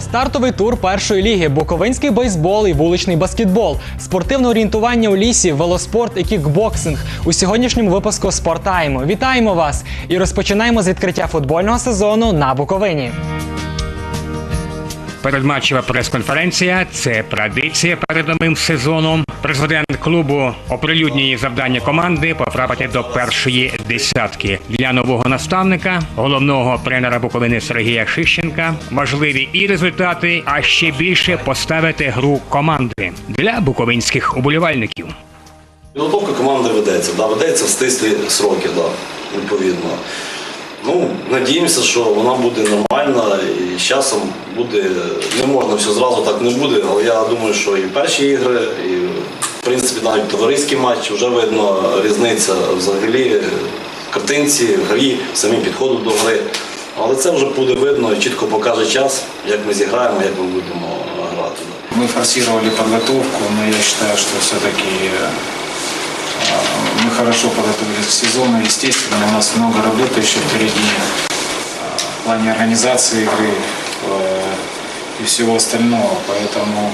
Стартовий тур першої ліги, буковинський бейсбол і вуличний баскетбол, спортивне орієнтування у лісі, велоспорт і кікбоксинг. У сьогоднішньому випуску Спортаймо. Вітаємо вас і розпочинаємо з відкриття футбольного сезону на Буковині. Передматчева прес-конференція це традиція перед новим сезоном. Президент клубу оприлюднює завдання команди потрапити до першої десятки для нового наставника, головного тренера Буковини Сергія Шищенка. Важливі і результати, а ще більше поставити гру команди для буковинських уболівальників. Підготовка команди ведеться, да, ведеться в стислі сроки, да, відповідно. Ну, надіємося, що вона буде нормальна і з часом буде, не можна все зразу так не буде, але я думаю, що і перші ігри, і в принципі навіть товариські матчі вже видно різниця взагалі в картинці, в грі, самі підходу до гри. Але це вже буде видно і чітко покаже час, як ми зіграємо, як ми будемо грати. да. Мы форсировали подготовку, но я считаю, что все-таки мы хорошо подготовились к сезону. Естественно, у нас много работы еще впереди э, в плане организации игры э, и всего остального. Поэтому,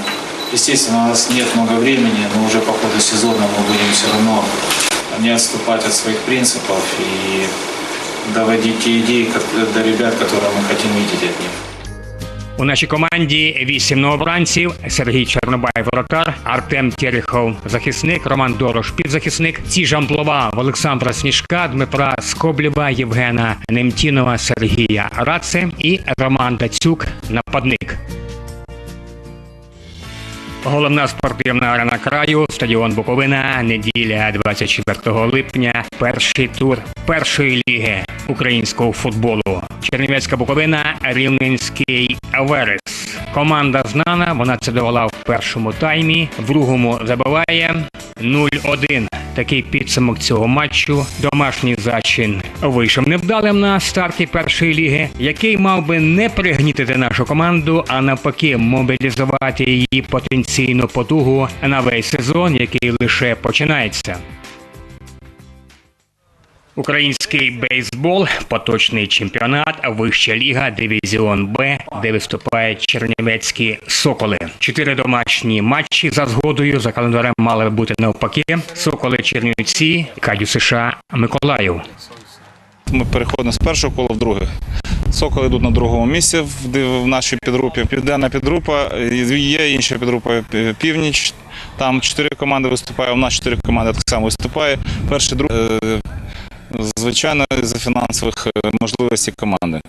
естественно, у нас нет много времени, но уже по ходу сезона мы будем все равно не отступать от своих принципов и доводить те идеи до ребят, которые мы хотим видеть от них. У нашій команді вісім новобранців: Сергій Чорнобай, воротар, Артем Терехов, захисник, Роман Дорош, півзахисник, ці жамплова Олександра Сніжка, Дмитра Скоблєва, Євгена Немтінова, Сергія Раце і Роман Дацюк, нападник. Головна спортивна арена краю, стадіон Буковина, неділя 24 липня, перший тур першої ліги українського футболу. Чернівецька Буковина, Рівненський Верес. Команда знана, вона це довела в першому таймі, в другому забиває 0-1. Такий підсумок цього матчу. Домашній зачин вийшов невдалим на старті першої ліги, який мав би не пригнітити нашу команду, а навпаки, мобілізувати її потенційну потугу на весь сезон, який лише починається. Український бейсбол, поточний чемпіонат, вища ліга, дивізіон Б, де виступають чернівецькі соколи. Чотири домашні матчі за згодою за календарем мали бути навпаки. Соколи Чернівці, Кадю США, Миколаїв. Ми переходимо з першого кола в друге. Соколи йдуть на другому місці в, нашій підгрупі. Південна підгрупа, є інша підгрупа е, північ. Там чотири команди виступає, у нас чотири команди так само виступає. Перший, другий, звичайно, за фінансових е, можливостей команди.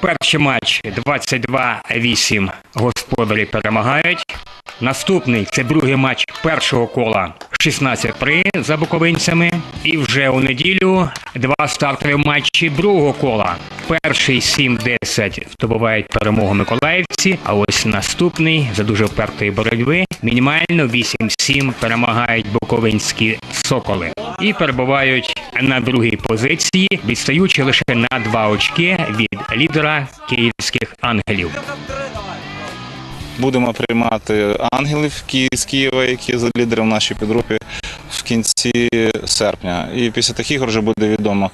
Перший матч 22-8 господарі перемагають. Наступний це другий матч першого кола 16-3 за буковинцями. І вже у неділю два стартові матчі другого кола. Перший 7-10 здобувають перемогу миколаївці, а ось наступний за дуже впертої боротьби мінімально 8-7 перемагають буковинські соколи і перебувають на другій позиції, відстаючи лише на два очки від лідера київських ангелів. Будемо приймати ангелів з Києва, які за лідером нашій підгрупі в кінці серпня. І після таких вже буде відомо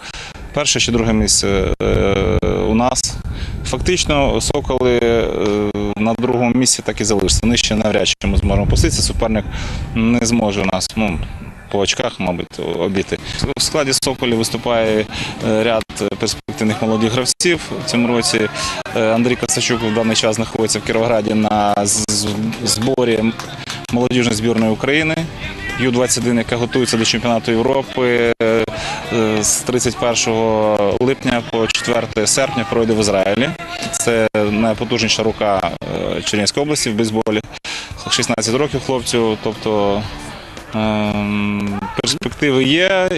перше чи друге місце е, у нас. Фактично, соколи е, на другому місці так і залишаться. Нижче навряд чи ми зможемо посити. Суперник не зможе нас. Ну, по очках, мабуть, обійти. В складі Соколів виступає е, ряд перспективних молодих гравців. В цьому році Е, Андрій Косачук в даний час знаходиться в Кіровограді на зборі молодіжної збірної України. Ю-21, яка готується до чемпіонату Європи е, з 31 липня по 4 серпня пройде в Ізраїлі. Це найпотужніша рука Чернівської області в бейсболі. 16 років хлопцю, тобто перспективи є.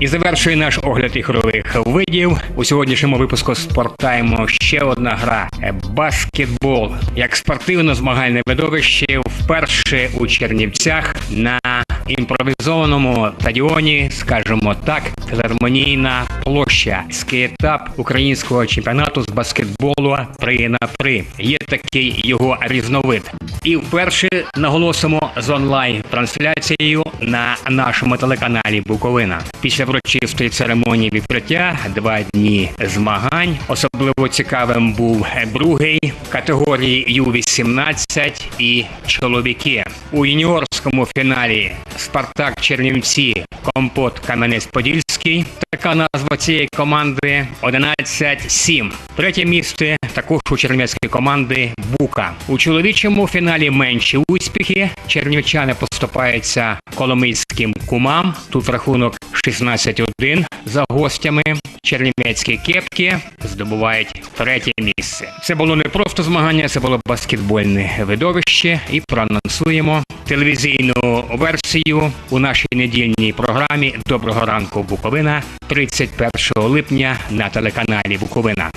І завершує наш огляд ігрових видів. У сьогоднішньому випуску спортаємо ще одна гра баскетбол. Як спортивно-змагальне видовище вперше у Чернівцях на імпровізованому стадіоні, скажімо так, філармонійна площа. Етап українського чемпіонату з баскетболу 3 на 3. Є такий його різновид. І вперше наголосимо з онлайн трансляцією на нашому телеканалі Буковина. Після врочистої церемонії відкриття два дні змагань. Особливо цікавим був другий категорії Ю-18 і чоловіки. У юніорському фіналі Спартак Чернівці, Компот Кам'янець-Подільський. Така назва цієї команди 11-7. Третє місце також у чернівецької команди Бука. У чоловічому фіналі менші успіхи. Чернівчани поступаються коломийським кумам. Тут рахунок 16-1 за гостями. Чернівецькі кепки здобувають третє місце. Це було не просто змагання, це було баскетбольне видовище. І проанонсуємо телевізійну версію у нашій недільній програмі Доброго ранку Буковина 31 липня на телеканалі Буковина.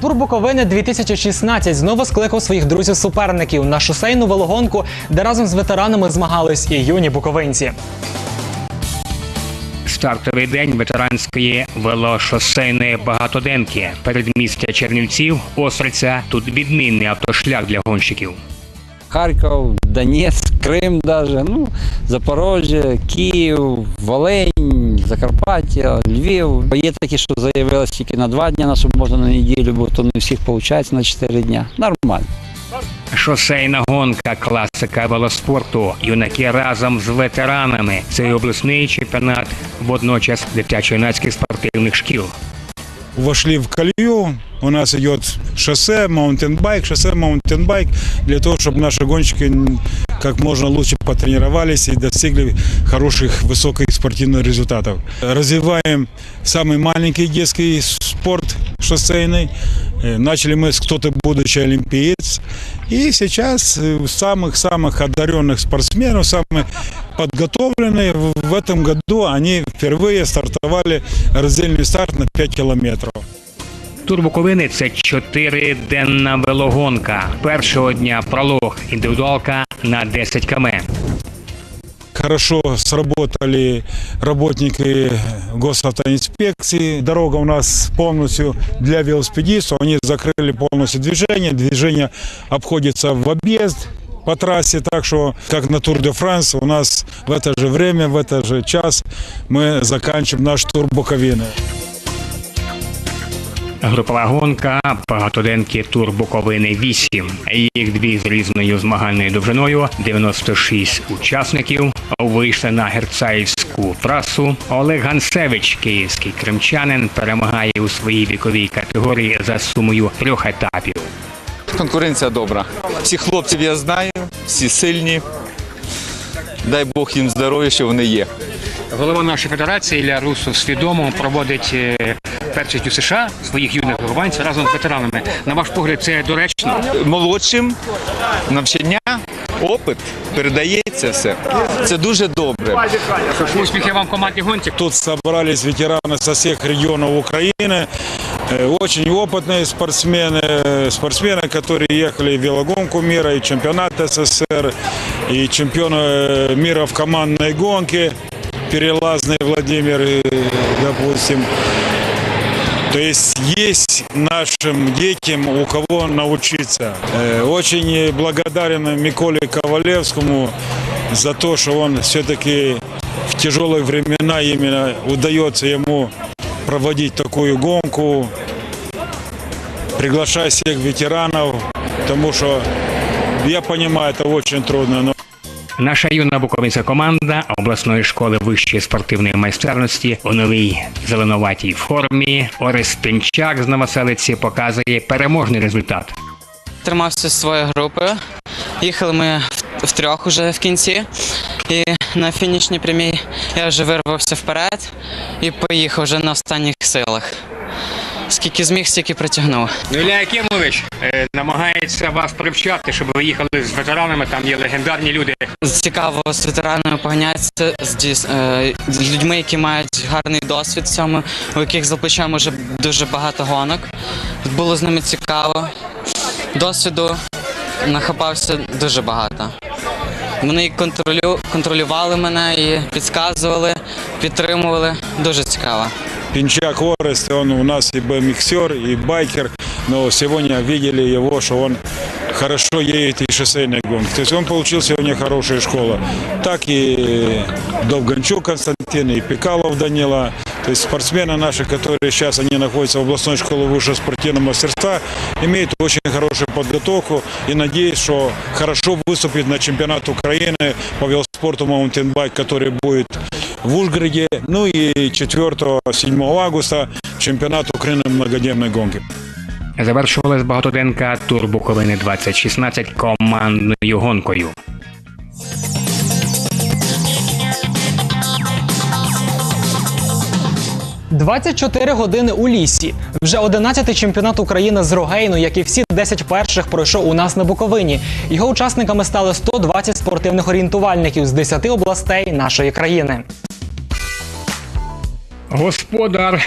Тур Буковини 2016 знову скликав своїх друзів-суперників на шосейну велогонку, де разом з ветеранами змагались і юні буковинці. Стартовий день ветеранської велошосейної багатоденки. Передмістя Чернівців, Остриця. Тут відмінний автошлях для гонщиків. Харків, Донецьк, Крим даже, ну, Запорожжя, Київ, Волинь, Закарпаття, Львів. Є такі, що заявилися тільки на два дні, на можна на неділю, бо то не всіх виходить на чотири дня. Нормально. Шосейна гонка, класика велоспорту. Юнаки разом з ветеранами. Це обласний чемпіонат, водночас дитячо-юнацьких спортивних шкіл. вошли в колею. У нас идет шоссе, маунтинбайк, шоссе, маунтинбайк, для того, чтобы наши гонщики м, как можно лучше потренировались и достигли хороших, высоких спортивных результатов. Развиваем самый маленький детский спорт шоссейный. Э, Начали мы с «Кто ты, будущий олимпиец». И сейчас э, самых-самых одаренных спортсменов, самые подготовленные, в в этом году они впервые стартовали раздельный старт на 5 километров. Тур Буковини це чотириденна велогонка. Першого дня пролог, індивідуалка на 10 км. Хорошо сработали работники госавтоинспекции. Дорога у нас полностью для велосипедистов. Они закрыли полностью движение. Движение обходится в объезд по трассе, так что, как на Тур де Франс, у нас в это же время, в этот же час мы заканчиваем наш тур Буковины. Групова гонка багатоденки тур Буковини 8. Їх дві з різною змагальною довжиною. 96 учасників вийшли на герцаївську трасу. Олег Гансевич, київський кримчанин, перемагає у своїй віковій категорії за сумою трьох етапів. Конкуренція добра. Всіх хлопців я знаю, всі сильні. Дай Бог їм здоров'я, що вони є. Голова нашої федерації Ілля Русов свідомо проводить е, першість у США своїх юних вихованців разом з ветеранами. На ваш погляд, це доречно. Молодшим навчання, опит передається все. Це дуже добре. Успіхи вам в команді гонці. Тут собрались ветераны со всех регионов Украины, э, очень опытные спортсмены, э, спортсмены, которые ехали в велогонку мира, и чемпионат СССР, и чемпионы э, мира в командной гонке, перелазный Владимир, э, допустим. То есть есть нашим детям у кого научиться. Э, Очень благодарен Миколе Ковалевскому за то, что он все-таки в тяжелые времена именно удается ему проводить такую гонку, приглашая всех ветеранов, потому что я понимаю, это очень трудно, но Наша юна буковинська команда обласної школи вищої спортивної майстерності у новій зеленуватій формі. Орес Пінчак з Новоселиці показує переможний результат. тримався своєю групою. Їхали ми в- втрьох уже в кінці. І на фінішній прямій я вже вирвався вперед і поїхав вже на останніх силах. Скільки зміг, стільки притягнув. Ну, Ілля Якимович е, намагається вас привчати, щоб ви їхали з ветеранами. Там є легендарні люди. Цікаво з ветеранами поганятися, з, е, з людьми, які мають гарний досвід в цьому, у яких за плечем вже дуже багато гонок. Було з ними цікаво. досвіду нахапався дуже багато. Вони контролю, контролювали мене і підказували, підтримували. Дуже цікаво. Пинчак Орест, он у нас и бмиксер, и байкер, но сегодня видели его, что он хорошо едет и шоссейные гонки. То есть он получил сегодня хорошая школа. Так и Довганчук Константин, и Пикалов Данила. То есть спортсмены наши, которые сейчас они находятся в областной школе высшего спортивного мастерства, имеют очень хорошую подготовку и надеюсь, что хорошо выступит на чемпионат Украины по велоспорту маунтинбайк, который будет в Ужгороде. Ну и 4-7 августа чемпионат Украины многодневной гонки. Завершувалась багатоденка тур Буковини 2016 командною гонкою. – 24 години у лісі. Вже 11-й чемпіонат України з Рогейну, як і всі 10 перших, пройшов у нас на Буковині. Його учасниками стали 120 спортивних орієнтувальників з 10 областей нашої країни. Господар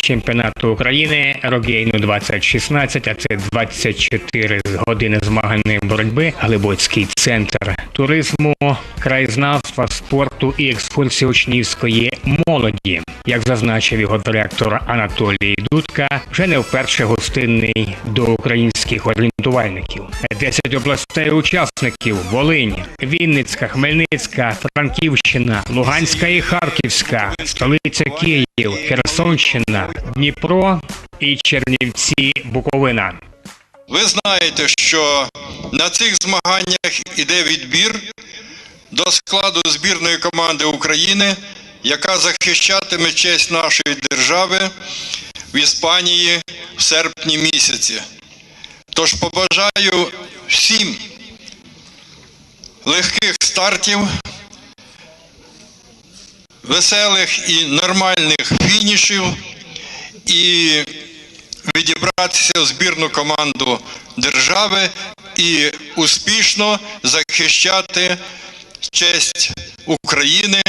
Чемпіонату України Рогейну 2016, а це 24 години змагальної боротьби, Глибоцький центр туризму, краєзнавства, спорту і екскурсії учнівської молоді. Як зазначив його директор Анатолій Дудка, вже не вперше гостинний до українських орієнтувальників. 10 областей учасників: Волинь, Вінницька, Хмельницька, Франківщина, Луганська і Харківська, столиця Київ, Херсонщина, Дніпро і Чернівці, Буковина. Ви знаєте, що на цих змаганнях іде відбір до складу збірної команди України, яка захищатиме честь нашої держави в Іспанії в серпні місяці. Тож побажаю всім легких стартів, веселих і нормальних фінішів і відібратися в збірну команду держави і успішно захищати честь України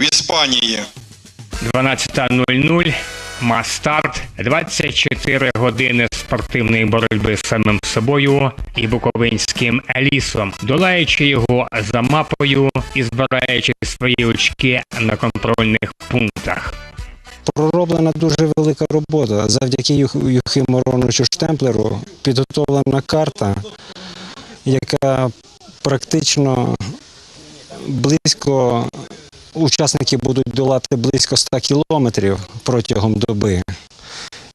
в Іспанії. 12.00 Мастарт 24 години спортивної боротьби з самим собою і буковинським лісом, долаючи його за мапою і збираючи свої очки на контрольних пунктах. Пророблена дуже велика робота. Завдяки Юх- Юхиму Роновичу Штемплеру підготовлена карта, яка практично близько учасники будуть долати близько 100 кілометрів протягом доби.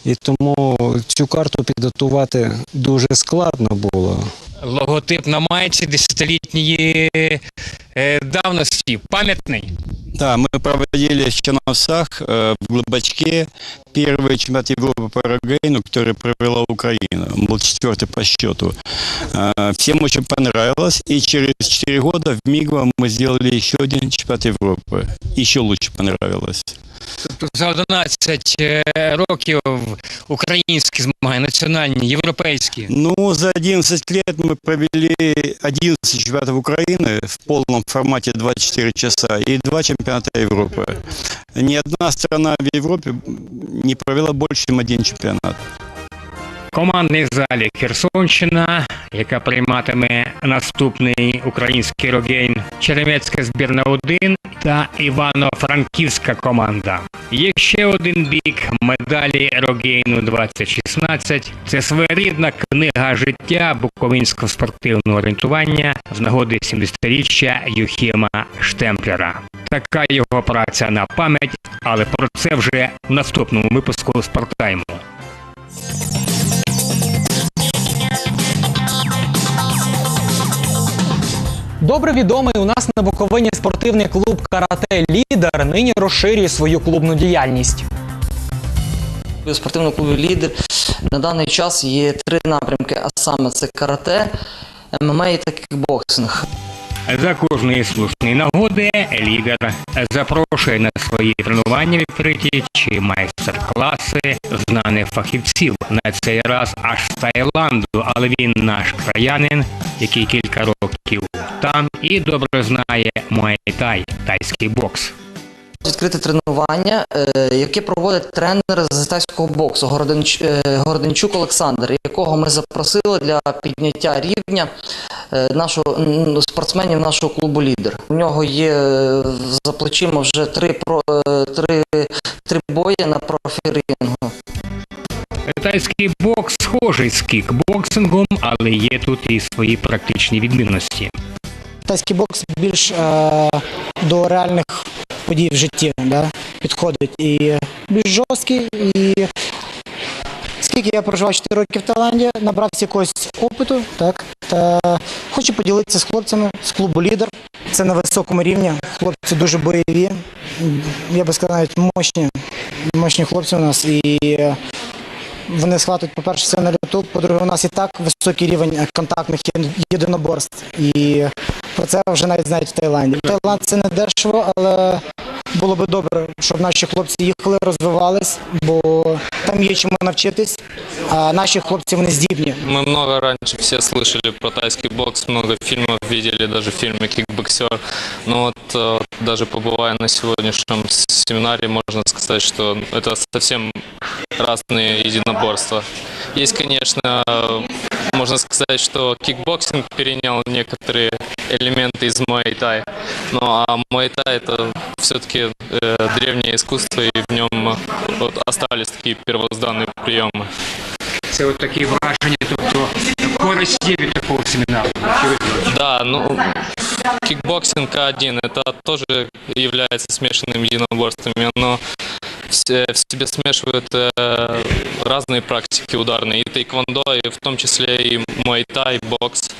І тому цю карту підготувати дуже складно було. логотип на майці десятилітньої е, давності, пам'ятний. Да, мы проводили в Черновцах, э, в Глубочке, первый чемпионат Европы по рогейну, который провела Украина. Он был четвертый по счету. Э, Всем очень понравилось, и через 4 года в Мигва мы сделали еще один чемпионат Европы. Еще лучше понравилось. Тобто за 11 е, років українські змагання, національні, європейські. Ну, за 11 лет мы провели 11 чемпионатов Украины в полном формате 24 часа и два чемпионата Европы. Ни одна страна в Европе не провела больше, чем один чемпионат. Командний залі Херсонщина, яка прийматиме наступний український рогейн, Черемецька збірна 1 та Івано-Франківська команда. Є ще один бік медалі Рогейну 2016. Це своєрідна книга життя буковинського спортивного орієнтування з нагоди 70-річчя Юхіма Штемплера. Така його праця на пам'ять, але про це вже в наступному випуску Спортайму. Добре відомий у нас на Буковині спортивний клуб Карате Лідер нині розширює свою клубну діяльність. У спортивному клубі лідер на даний час є три напрямки, а саме це карате, ММА і та кікбоксинг. За кожної слушної нагоди лідер запрошує на свої тренування відкриті чи майстер-класи знаних фахівців. На цей раз аж з Таїланду, але він наш краянин, який кілька років там і добре знає муай-тай, тайський бокс. відкрите тренування, е, яке проводить тренер з тайського боксу Городенч, Городенчук Олександр, якого ми запросили для підняття рівня нашого спортсменів нашого клубу лідер. У нього є е, за плечима вже три е, три, три бої на профі-рінгу. Тайський бокс схожий з кікбоксингом, але є тут і свої практичні відмінності. Тайський бокс більш е, до реальних подій в житті да, підходить. І більш жорсткий. І скільки я проживав 4 роки в Таїланді, набрався якогось опиту, так, та хочу поділитися з хлопцями з клубу лідер. Це на високому рівні. Хлопці дуже бойові. Я би сказав, навіть мощні, мощні хлопці у нас. І вони схватують, по-перше, це на люту, по-друге, у нас і так високий рівень контактних єдиноборств. І про це вже навіть знають в Таїланді. Таїланд це не дешево, але було би добре, щоб наші хлопці їхали, розвивались, бо там є чому навчитись, а наші хлопці вони здібні. Мы много раньше все слышали про тайский бокс, много фильмов видели, даже в фильме «Кикбоксер». Но вот э, даже побывая на сегодняшнем семинаре, можно сказать, что это совсем разные единоборства. Есть, конечно, э, можно сказать, что кикбоксинг перенял некоторые элементы из муай-тай, ну а муай-тай это все-таки древнее искусство, и в нем э, вот, остались такие первозданные приемы. Це от такі враження, тобто користь є від такого семінару. Що ви кажете? Да, ну кикбоксинг К1 это тоже является смешанным единоборствами, но в се- в себе смешивают э, разные практики ударные, и тайквондо, и в том числе и муай-тай, бокс.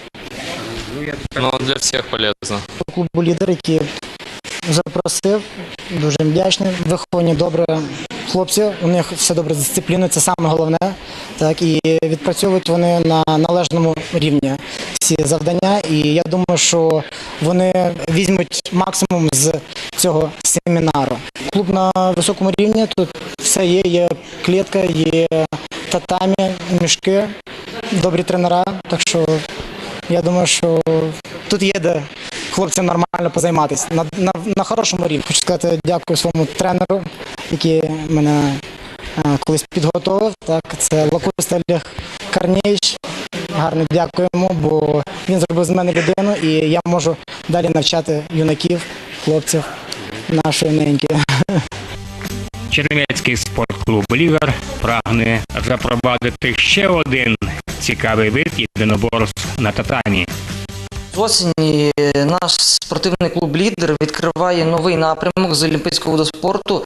Но для всех полезно. Клубу лідер, який запросив, дуже їм вдячний. Виховані добре хлопці, у них все добре з дисципліною, це саме головне. Так, і відпрацьовують вони на належному рівні всі завдання. І я думаю, що вони візьмуть максимум з цього семінару. Клуб на високому рівні, тут все є, є клітка, є татамі, мішки, добрі тренера. Так що я думаю, що тут є де хлопцям нормально позайматися на, на, на хорошому рівні. Хочу сказати дякую своєму тренеру, який мене е, колись підготовив. Так, це Лакуста Олег Карнєвич. Гарно дякую йому, бо він зробив з мене людину, і я можу далі навчати юнаків, хлопців нашої неньки. Чернівецький спортклуб Лігар прагне запровадити ще один цікавий вид єдиноборств на татамі. З осені наш спортивний клуб лідер відкриває новий напрямок з олімпійського спорту,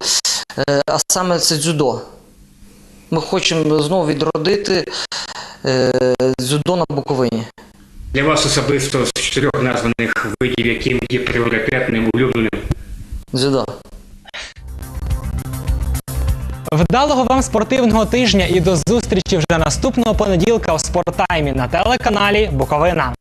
е, а саме це дзюдо. Ми хочемо знову відродити е, дзюдо на Буковині. Для вас особисто з чотирьох названих видів, яким є пріоритетним улюбленим. Дзюдо. Вдалого вам спортивного тижня і до зустрічі вже наступного понеділка в спорттаймі на телеканалі Буковина.